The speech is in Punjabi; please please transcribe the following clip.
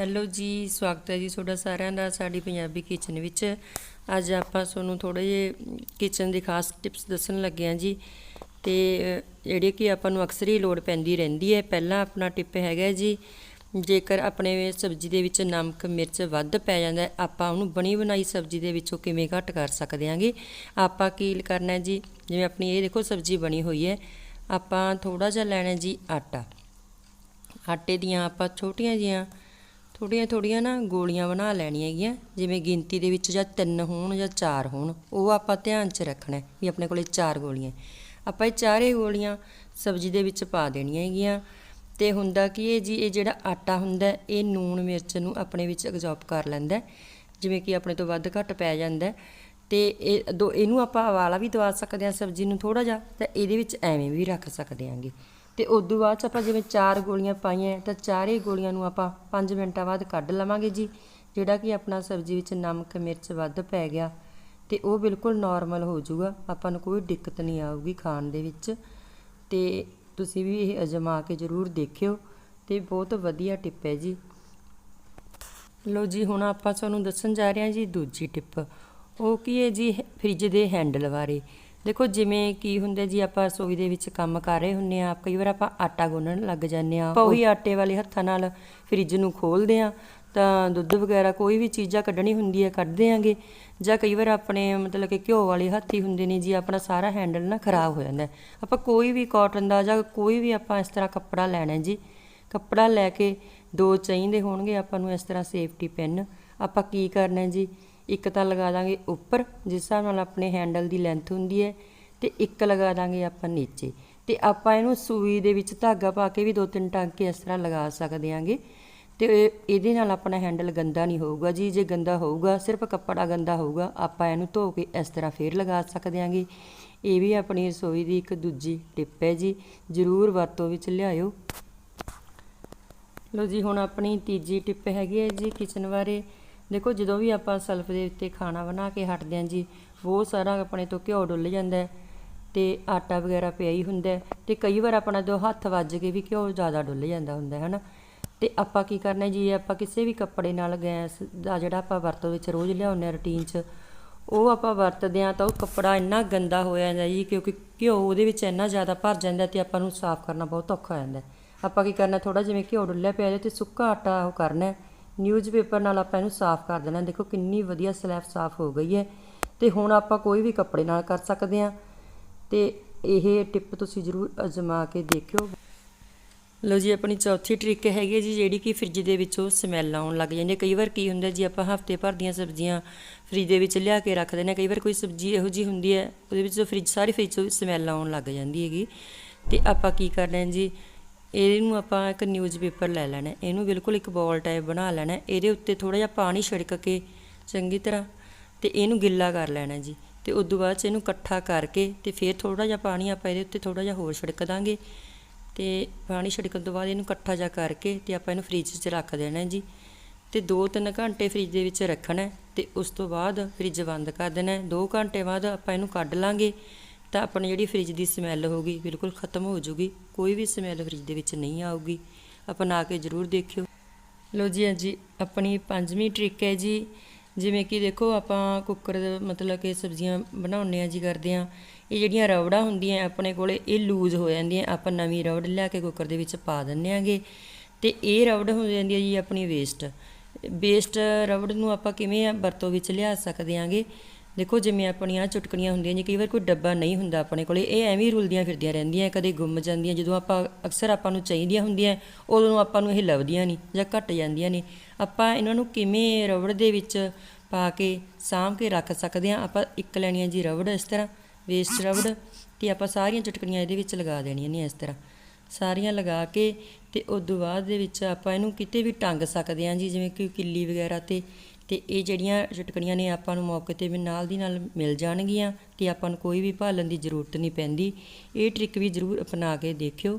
ਹੈਲੋ ਜੀ ਸਵਾਗਤ ਹੈ ਜੀ ਤੁਹਾਡਾ ਸਾਰਿਆਂ ਦਾ ਸਾਡੀ ਪੰਜਾਬੀ ਕਿਚਨ ਵਿੱਚ। ਅੱਜ ਆਪਾਂ ਤੁਹਾਨੂੰ ਥੋੜੇ ਜਿਹੇ ਕਿਚਨ ਦੀ ਖਾਸ ਟਿਪਸ ਦੱਸਣ ਲੱਗੇ ਹਾਂ ਜੀ। ਤੇ ਅ, ਜਿਹੜੀ ਕਿ ਆਪਾਂ ਨੂੰ ਅਕਸਰ ਹੀ ਲੋੜ ਪੈਂਦੀ ਰਹਿੰਦੀ ਹੈ। ਪਹਿਲਾ ਆਪਣਾ ਟਿਪ ਹੈਗਾ ਜੀ ਜੇਕਰ ਆਪਣੇ ਸਬਜ਼ੀ ਦੇ ਵਿੱਚ ਨਮਕ ਮਿਰਚ ਵੱਧ ਪੈ ਜਾਂਦਾ ਆਪਾਂ ਉਹਨੂੰ ਬਣੀ ਬਣਾਈ ਸਬਜ਼ੀ ਦੇ ਵਿੱਚੋਂ ਕਿਵੇਂ ਘੱਟ ਕਰ ਸਕਦੇ ਹਾਂਗੇ? ਆਪਾਂ ਕੀ ਕਰਨਾ ਜੀ ਜਿਵੇਂ ਆਪਣੀ ਇਹ ਦੇਖੋ ਸਬਜ਼ੀ ਬਣੀ ਹੋਈ ਹੈ ਆਪਾਂ ਥੋੜਾ ਜਿਹਾ ਲੈਣਾ ਜੀ ਆਟਾ। ਆਟੇ ਦੀਆਂ ਆਪਾਂ ਛੋਟੀਆਂ ਜੀਆਂ ਥੋੜੀਆਂ ਥੋੜੀਆਂ ਨਾ ਗੋਲੀਆਂ ਬਣਾ ਲੈਣੀਆਂ ਹੈਗੀਆਂ, ਜਿਵੇਂ ਗਿਣਤੀ ਦੇ ਵਿੱਚ ਜਾਂ ਤਿੰਨ ਹੋਣ ਜਾਂ ਚਾਰ ਹੋਣ, ਉਹ ਆਪਾਂ ਧਿਆਨ 'ਚ ਰੱਖਣਾ ਵੀ ਆਪਣੇ ਕੋਲੇ ਚਾਰ ਗੋਲੀਆਂ ਆਪਾਂ ਇਹ ਚਾਰੇ ਗੋਲੀਆਂ ਸਬਜ਼ੀ ਦੇ ਵਿੱਚ ਪਾ ਦੇਣੀਆਂ ਹੈਗੀਆਂ ਤੇ ਹੁੰਦਾ ਕੀ ਇਹ ਜੀ, ਇਹ ਜਿਹੜਾ ਆਟਾ ਹੁੰਦਾ ਇਹ ਨੂਣ ਮਿਰਚ ਨੂੰ ਆਪਣੇ ਵਿੱਚ ਐਗਜ਼ੌਰਬ ਕਰ ਲੈਂਦਾ ਜਿਵੇਂ ਕਿ ਆਪਣੇ ਤੋਂ ਵੱਧ ਘੱਟ ਪੈ ਜਾਂਦਾ ਹੈ। ਤੇ ਇਹ ਦੋ, ਇਹਨੂੰ ਆਪਾਂ ਹਵਾਲਾ ਵੀ ਦਵਾ ਸਕਦੇ ਹਾਂ ਸਬਜ਼ੀ ਨੂੰ ਥੋੜਾ ਜਿਹਾ ਤਾਂ ਇਹਦੇ ਵਿੱਚ ਐਵੇਂ ਵੀ ਰੱਖ ਸਕਦੇ ਹਾਂਗੇ ਤੇ ਉਸ ਤੋਂ ਬਾਅਦ 'ਚ ਆਪਾਂ ਜਿਵੇਂ ਚਾਰ ਗੋਲੀਆਂ ਪਾਈਆਂ, ਤਾਂ ਚਾਰੇ ਗੋਲੀਆਂ ਨੂੰ ਆਪਾਂ 5 ਮਿੰਟਾਂ ਬਾਅਦ ਕੱਢ ਲਵਾਂਗੇ ਜੀ, ਜਿਹੜਾ ਕਿ ਆਪਣਾ ਸਬਜ਼ੀ ਵਿੱਚ ਨਮਕ, ਮਿਰਚ ਵੱਧ ਪੈ ਗਿਆ ਤੇ ਉਹ ਬਿਲਕੁਲ ਨਾਰਮਲ ਹੋ ਜਾਊਗਾ, ਆਪਾਂ ਨੂੰ ਕੋਈ ਦਿੱਕਤ ਨਹੀਂ ਆਊਗੀ ਖਾਣ ਦੇ ਵਿੱਚ। ਤੇ ਤੁਸੀਂ ਵੀ ਇਹ ਅਜਮਾ ਕੇ ਜ਼ਰੂਰ ਦੇਖਿਓ ਤੇ ਬਹੁਤ ਵਧੀਆ ਟਿਪ ਹੈ ਜੀ। ਲੋ ਜੀ, ਹੁਣ ਆਪਾਂ ਤੁਹਾਨੂੰ ਦੱਸਣ ਜਾ ਰਹੇ ਹਾਂ ਜੀ ਦੂਜੀ ਟਿਪ। ਉਹ ਕੀ ਹੈ ਜੀ, ਫ੍ਰਿਜ ਦੇ ਹੈਂਡਲ ਬਾਰੇ। ਦੇਖੋ, ਜਿਵੇਂ ਕੀ ਹੁੰਦਾ ਜੀ, ਆਪਾਂ ਰਸੋਈ ਦੇ ਵਿੱਚ ਕੰਮ ਕਰ ਰਹੇ ਹੁੰਨੇ ਆ ਕਈ ਵਾਰ ਆਪਾਂ ਆਟਾ ਗੁੰਨਣ ਲੱਗ ਜਾਂਦੇ ਆ ਆਪਾਂ ਉਹੀ ਆਟੇ ਵਾਲੇ ਹੱਥਾਂ ਨਾਲ ਫ੍ਰਿਜ ਨੂੰ ਖੋਲਦੇ ਆ ਤਾਂ ਦੁੱਧ ਵਗੈਰਾ ਕੋਈ ਵੀ ਚੀਜ਼ਾਂ ਕੱਢਣੀ ਹੁੰਦੀ ਹੈ ਕੱਢਦੇ ਆਂਗੇ ਜਾਂ ਕਈ ਵਾਰ ਆਪਣੇ ਮਤਲਬ ਕਿ ਘਿਓ ਵਾਲੇ ਹੱਥੀ ਹੁੰਦੇ ਨੇ ਜੀ, ਆਪਣਾ ਸਾਰਾ ਹੈਂਡਲ ਨਾ ਖਰਾਬ ਹੋ ਜਾਂਦਾ ਆਪਾਂ ਕੋਈ ਵੀ ਕਾਟਨ ਦਾ ਜਾਂ ਕੋਈ ਵੀ ਆਪਾਂ ਇਸ ਤਰ੍ਹਾਂ ਕੱਪੜਾ ਲੈਣਾ ਜੀ, ਕੱਪੜਾ ਲੈ ਕੇ ਦੋ ਚਾਹੀਦੇ ਹੋਣਗੇ ਆਪਾਂ ਨੂੰ ਇਸ ਤਰ੍ਹਾਂ ਸੇਫਟੀ ਪਿੰਨ ਆਪਾਂ ਕੀ ਕਰਨਾ ਜੀ ਇੱਕ ਤਾਂ ਲਗਾ ਦਾਂਗੇ ਉੱਪਰ, ਜਿਸ ਹਿਸਾਬ ਨਾਲ ਆਪਣੇ ਹੈਂਡਲ ਦੀ ਲੈਂਥ ਹੁੰਦੀ ਹੈ, ਤੇ ਇੱਕ ਲਗਾ ਦਾਂਗੇ ਆਪਾਂ ਨੀਚੇ। ਤੇ ਆਪਾਂ ਇਹਨੂੰ ਸੂਈ ਦੇ ਵਿੱਚ ਧਾਗਾ ਪਾ ਕੇ ਵੀ ਦੋ ਤਿੰਨ ਟਾਂਕੇ ਇਸ ਤਰ੍ਹਾਂ ਲਗਾ ਸਕਦੇ ਆਂਗੇ। ਤੇ ਇਹ- ਇਹਦੇ ਨਾਲ ਆਪਣਾ ਹੈਂਡਲ ਗੰਦਾ ਨਹੀਂ ਹੋਊਗਾ ਜੀ। ਜੇ ਗੰਦਾ ਹੋਊਗਾ, ਸਿਰਫ ਕੱਪੜਾ ਗੰਦਾ ਹੋਊਗਾ, ਆਪਾਂ ਇਹਨੂੰ ਧੋ ਕੇ ਇਸ ਤਰ੍ਹਾਂ ਫੇਰ ਲਗਾ ਸਕਦੇ ਆਂਗੇ। ਇਹ ਵੀ ਆਪਣੀ ਰਸੋਈ ਦੀ ਇੱਕ ਦੂਜੀ ਟਿਪ ਹੈ ਜੀ। ਜ਼ਰੂਰ ਵਰਤੋਂ ਵਿੱਚ ਲਿਆਇਓ। ਲੋ ਜੀ, ਹੁਣ ਆਪਣੀ ਤੀਜੀ ਟਿਪ ਹੈਗੀ ਹੈ ਜੀ ਕਿਚਨ ਬਾਰੇ। ਦੇਖੋ ਜਦੋਂ ਵੀ ਆਪਾਂ ਸਲਫ ਦੇ ਉੱਤੇ ਖਾਣਾ ਬਣਾ ਕੇ ਹਟਦੇ ਹਾਂ ਜੀ, ਬਹੁਤ ਸਾਰਾ ਆਪਣੇ ਤੋਂ ਘਿਓ ਡੁੱਲ ਜਾਂਦਾ ਹੈ ਤੇ ਆਟਾ ਵਗੈਰਾ ਪਿਆ ਹੀ ਹੁੰਦਾ ਹੈ ਤੇ ਕਈ ਵਾਰ ਆਪਣਾ ਜੋ ਹੱਥ ਵੱਜ ਕੇ ਵੀ ਘਿਓ ਜ਼ਿਆਦਾ ਡੁੱਲ ਜਾਂਦਾ ਹੁੰਦਾ ਹੈ ਨਾ ਤੇ ਆਪਾਂ ਕੀ ਕਰਨਾ ਜੀ, ਆਪਾਂ ਕਿਸੇ ਵੀ ਕੱਪੜੇ ਨਾਲ ਗੈਸ ਦਾ ਜਿਹੜਾ ਆਪਾਂ ਵਰਤੋਂ ਵਿੱਚ ਰੋਜ਼ ਲਿਆਉਂਦੇ ਹਾਂ ਰੁਟੀਨ 'ਚ, ਉਹ ਆਪਾਂ ਵਰਤਦੇ ਹਾਂ ਤਾਂ ਉਹ ਕੱਪੜਾ ਇੰਨਾ ਗੰਦਾ ਹੋ ਜਾਂਦਾ ਜੀ ਕਿਉਂਕਿ ਘਿਓ ਉਹਦੇ ਵਿੱਚ ਇੰਨਾ ਜ਼ਿਆਦਾ ਭਰ ਜਾਂਦਾ ਤੇ ਆਪਾਂ ਨੂੰ ਸਾਫ਼ ਕਰਨਾ ਬਹੁਤ ਔਖਾ ਹੋ ਜਾਂਦਾ ਆਪਾਂ ਕੀ ਕਰਨਾ ਥੋੜਾ ਜਿਵੇਂ ਘਿਓ ਡੁੱਲਿਆ ਪਿਆ ਇਹਦੇ ਤੇ ਸੁੱਕਾ ਆਟਾ ਉਹ ਕਰਨਾ ਹੈ। ਨਿਊਜ਼ ਪੇਪਰ ਨਾਲ ਆਪਾਂ ਇਹਨੂੰ ਸਾਫ਼ ਕਰ ਦੇਣਾ। ਦੇਖੋ ਕਿੰਨੀ ਵਧੀਆ ਸਲੈਬ ਸਾਫ਼ ਹੋ ਗਈ ਹੈ ਤੇ ਹੁਣ ਆਪਾਂ ਕੋਈ ਵੀ ਕੱਪੜੇ ਨਾਲ ਕਰ ਸਕਦੇ ਹਾਂ। ਤੇ ਇਹ ਟਿਪ ਤੁਸੀਂ ਜ਼ਰੂਰ ਅਜ਼ਮਾ ਕੇ ਦੇਖਿਓ। ਲੋ ਜੀ, ਆਪਣੀ ਚੌਥੀ ਟ੍ਰਿਕ ਹੈਗੀ ਹੈ ਜੀ, ਜਿਹੜੀ ਕਿ ਫ੍ਰਿਜ ਦੇ ਵਿੱਚੋਂ ਸਮੈਲ ਆਉਣ ਲੱਗ ਜਾਂਦੀ ਹੈ। ਕਈ ਵਾਰ ਕੀ ਹੁੰਦਾ ਜੀ, ਆਪਾਂ ਹਫ਼ਤੇ ਭਰ ਦੀਆਂ ਸਬਜ਼ੀਆਂ ਫ੍ਰਿਜ ਦੇ ਵਿੱਚ ਲਿਆ ਕੇ ਰੱਖ ਦਿੰਦੇ ਹਾਂ ਕਈ ਵਾਰ ਕੋਈ ਸਬਜ਼ੀ ਇਹੋ ਜੀ ਹੁੰਦੀ ਹੈ, ਉਹਦੇ ਵਿੱਚ ਫ੍ਰਿਜ ਸਾਰੀ ਫ੍ਰਿਜ ਤੋਂ ਸਮੈਲ ਆਉਣ ਲੱਗ ਜਾਂਦੀ ਹੈਗੀ। ਤੇ ਆਪਾਂ ਕੀ ਕਰਦੇ ਹਾਂ ਜੀ ਇਹਨੂੰ ਆਪਾਂ ਇੱਕ ਨਿਊਜ਼ਪੇਪਰ ਲੈ ਲੈਣਾ। ਇਹਨੂੰ ਬਿਲਕੁਲ ਇੱਕ ਬੋਲ ਟਾਈਪ ਬਣਾ ਲੈਣਾ। ਇਹਦੇ ਉੱਤੇ ਥੋੜਾ ਜਿਹਾ ਪਾਣੀ ਛਿੜਕ ਕੇ ਚੰਗੀ ਤਰ੍ਹਾਂ ਤੇ ਇਹਨੂੰ ਗਿੱਲਾ ਕਰ ਲੈਣਾ ਜੀ। ਤੇ ਉਸ ਤੋਂ ਬਾਅਦ ਚ ਇਹਨੂੰ ਇਕੱਠਾ ਕਰਕੇ ਤੇ ਫਿਰ ਥੋੜਾ ਜਿਹਾ ਪਾਣੀ ਆਪਾਂ ਇਹਦੇ ਉੱਤੇ ਥੋੜਾ ਜਿਹਾ ਹੋਰ ਛਿੜਕ ਦਾਂਗੇ। ਤੇ ਪਾਣੀ ਛਿੜਕਣ ਤੋਂ ਬਾਅਦ ਇਹਨੂੰ ਇਕੱਠਾ ਜਿਹਾ ਕਰਕੇ ਤੇ ਆਪਾਂ ਇਹਨੂੰ ਫ੍ਰਿਜ 'ਚ ਰੱਖ ਦੇਣਾ ਜੀ। ਤੇ 2-3 ਘੰਟੇ ਫ੍ਰਿਜ ਦੇ ਵਿੱਚ ਰੱਖਣਾ ਹੈ ਤੇ ਉਸ ਤੋਂ ਬਾਅਦ ਫ੍ਰਿਜ ਬੰਦ ਕਰ ਦੇਣਾ ਹੈ। 2 ਘੰਟੇ ਬਾਅਦ ਆਪਾਂ ਇਹਨੂੰ ਕੱਢ ਲਾਂਗੇ। ਤਾਂ ਆਪਣੀ ਜਿਹੜੀ ਫ੍ਰਿਜ ਦੀ ਸਮੈਲ ਹੋਗੀ ਬਿਲਕੁਲ ਖਤਮ ਹੋ ਜੂਗੀ। ਕੋਈ ਵੀ ਸਮੈਲ ਫ੍ਰਿਜ ਦੇ ਵਿੱਚ ਨਹੀਂ ਆਊਗੀ। ਅਪਣਾ ਕੇ ਜ਼ਰੂਰ ਦੇਖਿਓ। ਲੋ ਜੀ ਹਾਂਜੀ ਆਪਣੀ ਪੰਜਵੀਂ ਟ੍ਰਿਕ ਹੈ ਜੀ। ਜਿਵੇਂ ਕਿ ਦੇਖੋ, ਆਪਾਂ ਕੁੱਕਰ ਮਤਲਬ ਕਿ ਸਬਜ਼ੀਆਂ ਬਣਾਉਂਦੇ ਆ ਜੀ, ਕਰਦੇ ਆ ਇਹ ਜਿਹੜੀਆਂ ਰਬੜਾਂ ਹੁੰਦੀਆਂ ਆਪਣੇ ਕੋਲੇ ਇਹ ਲੂਜ਼ ਹੋ ਜਾਂਦੀਆਂ। ਆਪਾਂ ਨਵੀਂ ਰਵੜ ਲਿਆ ਕੇ ਕੁੱਕਰ ਦੇ ਵਿੱਚ ਪਾ ਦਿੰਨੇ ਆਂਗੇ ਤੇ ਇਹ ਰਵੜ ਹੋ ਜਾਂਦੀ ਹੈ ਜੀ ਆਪਣੀ ਵੇਸਟ ਵੇਸਟ ਰਬੜ ਨੂੰ ਆਪਾਂ ਕਿਵੇਂ ਆ, ਵਰਤੋਂ ਵਿੱਚ ਲਿਆ ਸਕਦੇ ਆਂਗੇ ਦੇਖੋ, ਜਿਵੇਂ ਆਪਣੀਆਂ ਚੁਟਕਣੀਆਂ ਹੁੰਦੀਆਂ ਜੀ ਕਈ ਵਾਰ ਕੋਈ ਡੱਬਾ ਨਹੀਂ ਹੁੰਦਾ ਆਪਣੇ ਕੋਲੇ, ਇਹ ਐਵੇਂ ਰੁਲਦੀਆਂ ਫਿਰਦੀਆਂ ਰਹਿੰਦੀਆਂ, ਕਦੇ ਗੁੰਮ ਜਾਂਦੀਆਂ, ਜਦੋਂ ਆਪਾਂ ਅਕਸਰ ਆਪਾਂ ਨੂੰ ਚਾਹੀਦੀਆਂ ਹੁੰਦੀਆਂ, ਉਦੋਂ ਆਪਾਂ ਨੂੰ ਇਹ ਲੱਭਦੀਆਂ ਨਹੀਂ ਜਾਂ ਘਟ ਜਾਂਦੀਆਂ ਨੇ ਆਪਾਂ ਇਹਨਾਂ ਨੂੰ ਕਿਵੇਂ ਰਬੜ ਦੇ ਵਿੱਚ ਪਾ ਕੇ, ਸਾਂਭ ਕੇ ਰੱਖ ਸਕਦੇ ਹਾਂ? ਆਪਾਂ ਇੱਕ ਲੈਣੀਆਂ ਜੀ ਰਬੜ, ਇਸ ਤਰ੍ਹਾਂ ਵੇਸਟ ਰਬੜ, ਤੇ ਆਪਾਂ ਸਾਰੀਆਂ ਚੁਟਕਣੀਆਂ ਇਹਦੇ ਵਿੱਚ ਲਗਾ ਦੇਣੀਆਂ ਨੇ ਇਸ ਤਰ੍ਹਾਂ। ਸਾਰੀਆਂ ਲਗਾ ਕੇ ਤੇ ਉਸ ਤੋਂ ਬਾਅਦ ਦੇ ਵਿੱਚ ਆਪਾਂ ਇਹਨੂੰ ਕਿਤੇ ਵੀ ਟੰਗ ਸਕਦੇ ਹਾਂ ਜੀ, ਜਿਵੇਂ ਕਿ ਕਿੱਲੀ ਵਗੈਰਾ ਤੇ ਤੇ ਇਹ ਜਿਹੜੀਆਂ ਚਟਕਣੀਆਂ ਨੇ ਆਪਾਂ ਨੂੰ ਮੌਕੇ ਤੇ ਵੀ ਨਾਲ ਦੀ ਨਾਲ ਮਿਲ ਜਾਣਗੀਆਂ ਤੇ ਆਪਾਂ ਨੂੰ ਕੋਈ ਵੀ ਭਾਲਣ ਦੀ ਜ਼ਰੂਰਤ ਨਹੀਂ ਪੈਂਦੀ। ਇਹ ਟ੍ਰਿਕ ਵੀ ਜ਼ਰੂਰ ਅਪਣਾ ਕੇ ਦੇਖਿਓ।